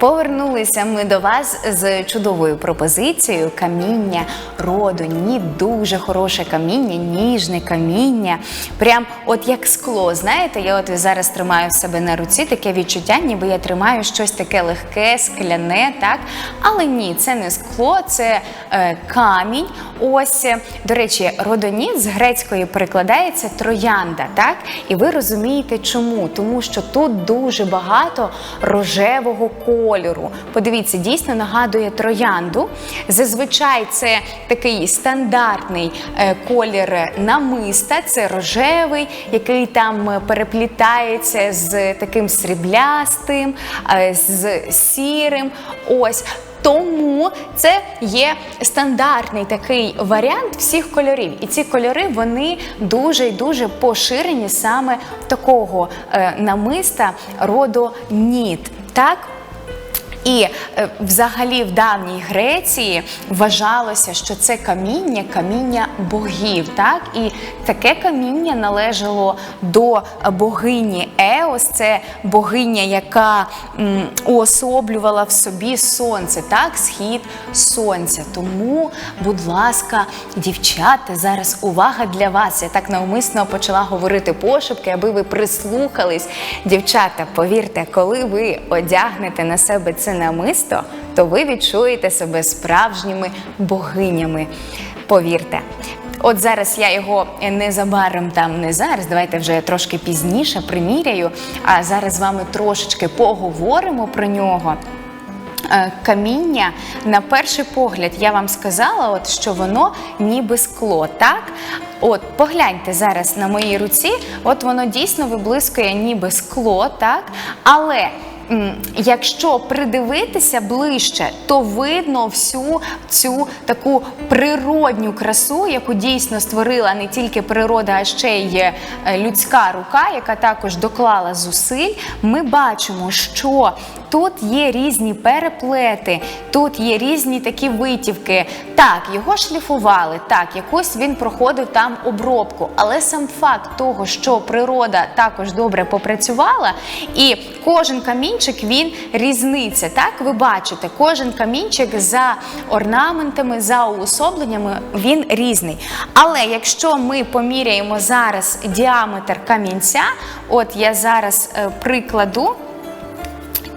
Повернулися ми до вас з чудовою пропозицією каміння роду. Ні, дуже хороше каміння, ніжне каміння. Прям от як скло. Знаєте, я от зараз тримаю в себе на руці таке відчуття, ніби я тримаю щось таке легке, скляне, так? Але ні, це не скло, це е, камінь. Ось, е, до речі, родоніт з грецької перекладається троянда, так? І ви розумієте чому? Тому що тут дуже багато рожевого кольору. Подивіться, дійсно нагадує троянду. Зазвичай це такий стандартний е, колір намиста, це рожевий, який там е, переплітається з таким сріблястим, е, з сірим. Ось. Тому це є стандартний такий варіант всіх кольорів. І ці кольори вони дуже і дуже поширені саме такого намиста роду ніт. Так? І е, взагалі в давній Греції вважалося, що це каміння каміння богів. Так? І таке каміння належало до богині Еос, це богиня, яка уособлювала в собі сонце, так, схід сонця. Тому, будь ласка, дівчата, зараз увага для вас. Я так навмисно почала говорити пошепки, аби ви прислухались. Дівчата, повірте, коли ви одягнете на себе це намисто, то ви відчуєте себе справжніми богинями. Повірте. От зараз я його незабаром там не зараз. Давайте вже трошки пізніше приміряю. А зараз з вами трошечки поговоримо про нього. Е, Каміння на перший погляд я вам сказала, от що воно ніби скло, так? От погляньте зараз на моїй руці, от воно дійсно виблискує ніби скло, так? Але якщо придивитися ближче, то видно всю цю таку природню красу, яку дійсно створила не тільки природа, а ще й е, людська рука, яка також доклала зусиль. Ми бачимо, що тут є різні переплети, тут є різні такі витівки. Так, його шліфували, так, якось він проходив там обробку. Але сам факт того, що природа також добре попрацювала, і кожен камінчик він різниця. Так, ви бачите, кожен камінчик за орнаментами, за уособленнями він різний. Але якщо ми поміряємо зараз діаметр камінця, от я зараз е, прикладу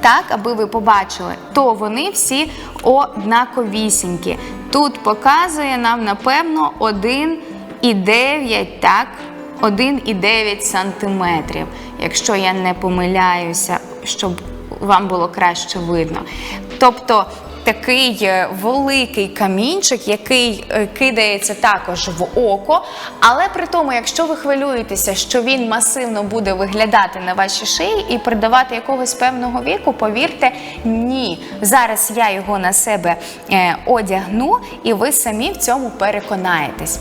так, аби ви побачили, то вони всі однаковісінькі. Тут показує нам, напевно, 1,9, так, 1,9 сантиметрів, якщо я не помиляюся, щоб вам було краще видно. Тобто такий е, великий камінчик, який е, кидається також в око. Але при тому, якщо ви хвилюєтеся, що він масивно буде виглядати на вашій шиї і придавати якогось певного віку, повірте, ні. Зараз я його на себе е, одягну, і ви самі в цьому переконаєтесь.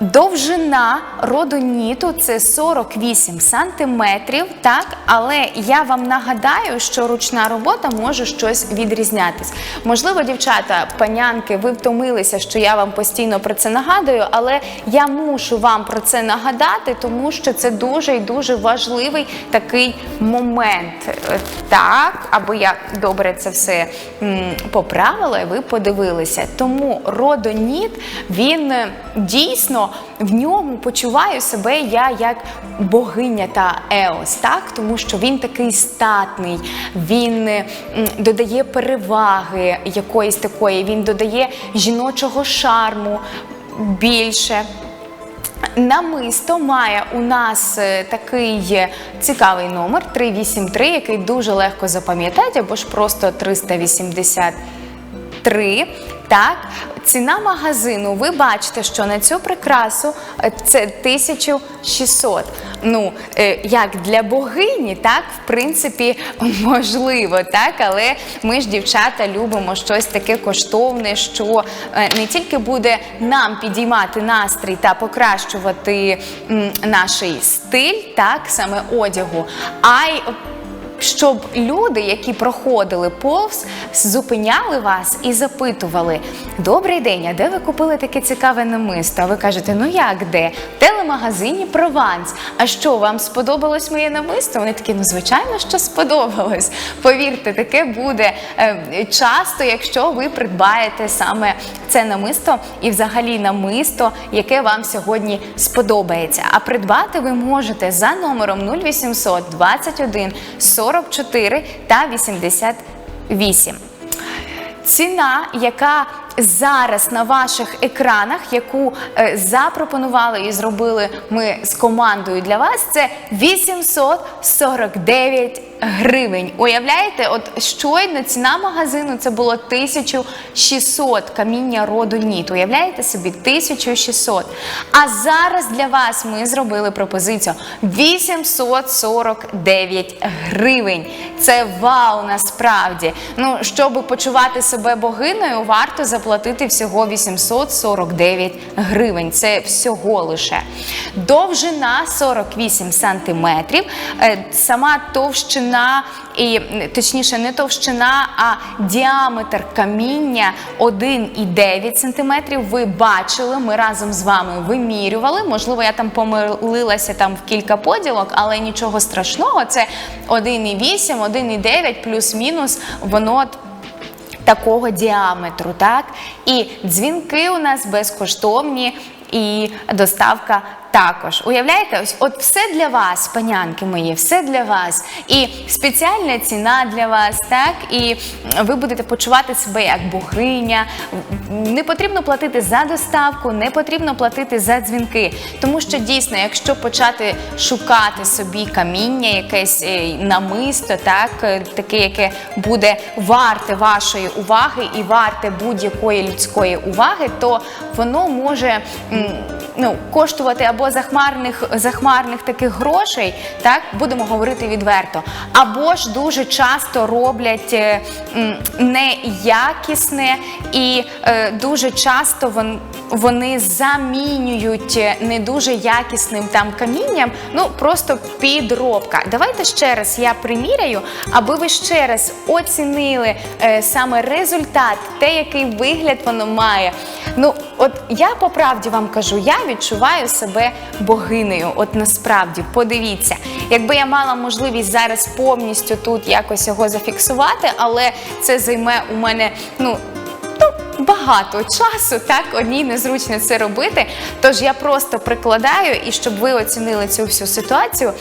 Довжина родоніту це 48 сантиметрів, так, але я вам нагадаю, що ручна робота може щось відрізнятись. Можливо, дівчата, панянки, ви втомилися, що я вам постійно про це нагадую, але я мушу вам про це нагадати, тому що це дуже і дуже важливий такий момент. Е, Так, аби я добре це все поправила, і ви подивилися. Тому родоніт він е, в ньому почуваю себе я як богиня та Еос, так? тому що він такий статний, він додає переваги якоїсь такої, він додає жіночого шарму більше. Намисто має у нас е, такий цікавий номер 383, який дуже легко запам'ятати, або ж просто 383. Так, ціна магазину, ви бачите, що на цю прикрасу е, це 1600. Ну, е, як для богині, так, в принципі, можливо, так, але ми ж, дівчата, любимо щось таке коштовне, що е, не тільки буде нам підіймати настрій та покращувати наш стиль, так, саме одягу, а й щоб люди, які проходили повз, зупиняли вас і запитували: Добрий день, а де ви купили таке цікаве намисто? А ви кажете, ну як де? В телемагазині Прованс. А що, вам сподобалось моє намисто? Вони такі, ну звичайно, що сподобалось. Повірте, таке буде е, часто, якщо ви придбаєте саме це намисто і взагалі намисто, яке вам сьогодні сподобається. А придбати ви можете за номером 0800 21 44 та 88. Ціна, яка зараз на ваших екранах, яку е, запропонували і зробили ми з командою для вас, це 849 гривень. Уявляєте, от щойно ціна магазину це було 1600 каміння роду ніт. Уявляєте собі 1600. А зараз для вас ми зробили пропозицію 849 гривень. Це вау, насправді. Ну, щоб почувати себе богиною, варто заплатити всього 849 гривень. Це всього лише. Довжина 48 сантиметрів. Е, Сама товщина, і точніше, не товщина, а діаметр каміння 1,9 сантиметрів. Ви бачили, ми разом з вами вимірювали. Можливо, я там помилилася там в кілька поділок, але нічого страшного. Це 1,8, 1,9 плюс-мінус. Воно такого діаметру, так? І дзвінки у нас безкоштовні, і доставка також. Уявляєте, ось от все для вас, панянки мої, все для вас. І спеціальна ціна для вас, так? І ви будете почувати себе як богиня. Не потрібно платити за доставку, не потрібно платити за дзвінки. Тому що дійсно, якщо почати шукати собі каміння, якесь е, намисто, так, е, таке, яке буде варте вашої уваги і варте будь-якої людської уваги, то воно може м, ну, коштувати або захмарних, захмарних таких грошей, так будемо говорити відверто, або ж дуже часто роблять е, неякісне і е, дуже часто вон, вони замінюють не дуже якісним там камінням, ну просто підробка. Давайте ще раз я приміряю, аби ви ще раз оцінили е, саме результат, те, який вигляд воно має. Ну, от я по правді вам кажу, я відчуваю себе богинею. От насправді, подивіться, якби я мала можливість зараз повністю тут якось його зафіксувати, але це займе у мене ну. Багато часу, так одній незручно це робити. Тож я просто прикладаю, і щоб ви оцінили цю всю ситуацію.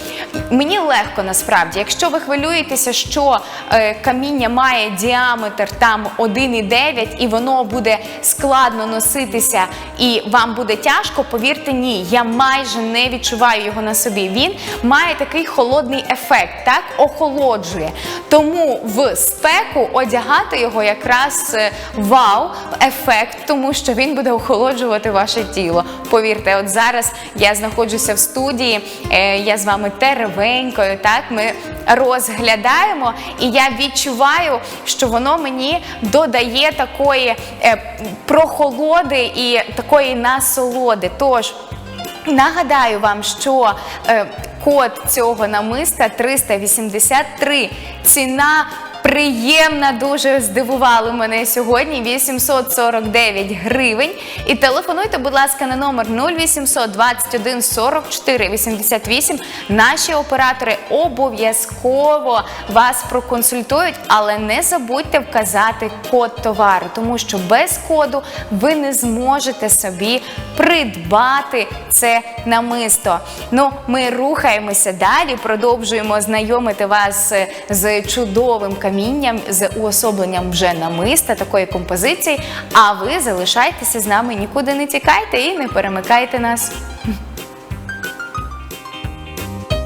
Мені легко насправді, якщо ви хвилюєтеся, що е, каміння має діаметр там 1,9 і воно буде складно носитися, і вам буде тяжко, повірте, ні, я майже не відчуваю його на собі. Він має такий холодний ефект, так охолоджує. Тому в спеку одягати його якраз е, вау ефект, тому що він буде охолоджувати ваше тіло. Повірте, от зараз я знаходжуся в студії, е, я з вами теревенькою, так ми розглядаємо, і я відчуваю, що воно мені додає такої е, прохолоди і такої насолоди. Тож. Нагадаю вам, що е, код цього намиста 383. Ціна приємна, дуже здивували мене сьогодні. 849 гривень. І телефонуйте, будь ласка, на номер 0800 21 44 88. Наші оператори обов'язково вас проконсультують, але не забудьте вказати код товару, тому що без коду ви не зможете собі придбати це намисто. Ну, ми рухаємося далі, продовжуємо знайомити вас з чудовим камінням, з уособленням вже намиста такої композиції. А ви залишайтеся з нами, нікуди не тікайте і не перемикайте нас.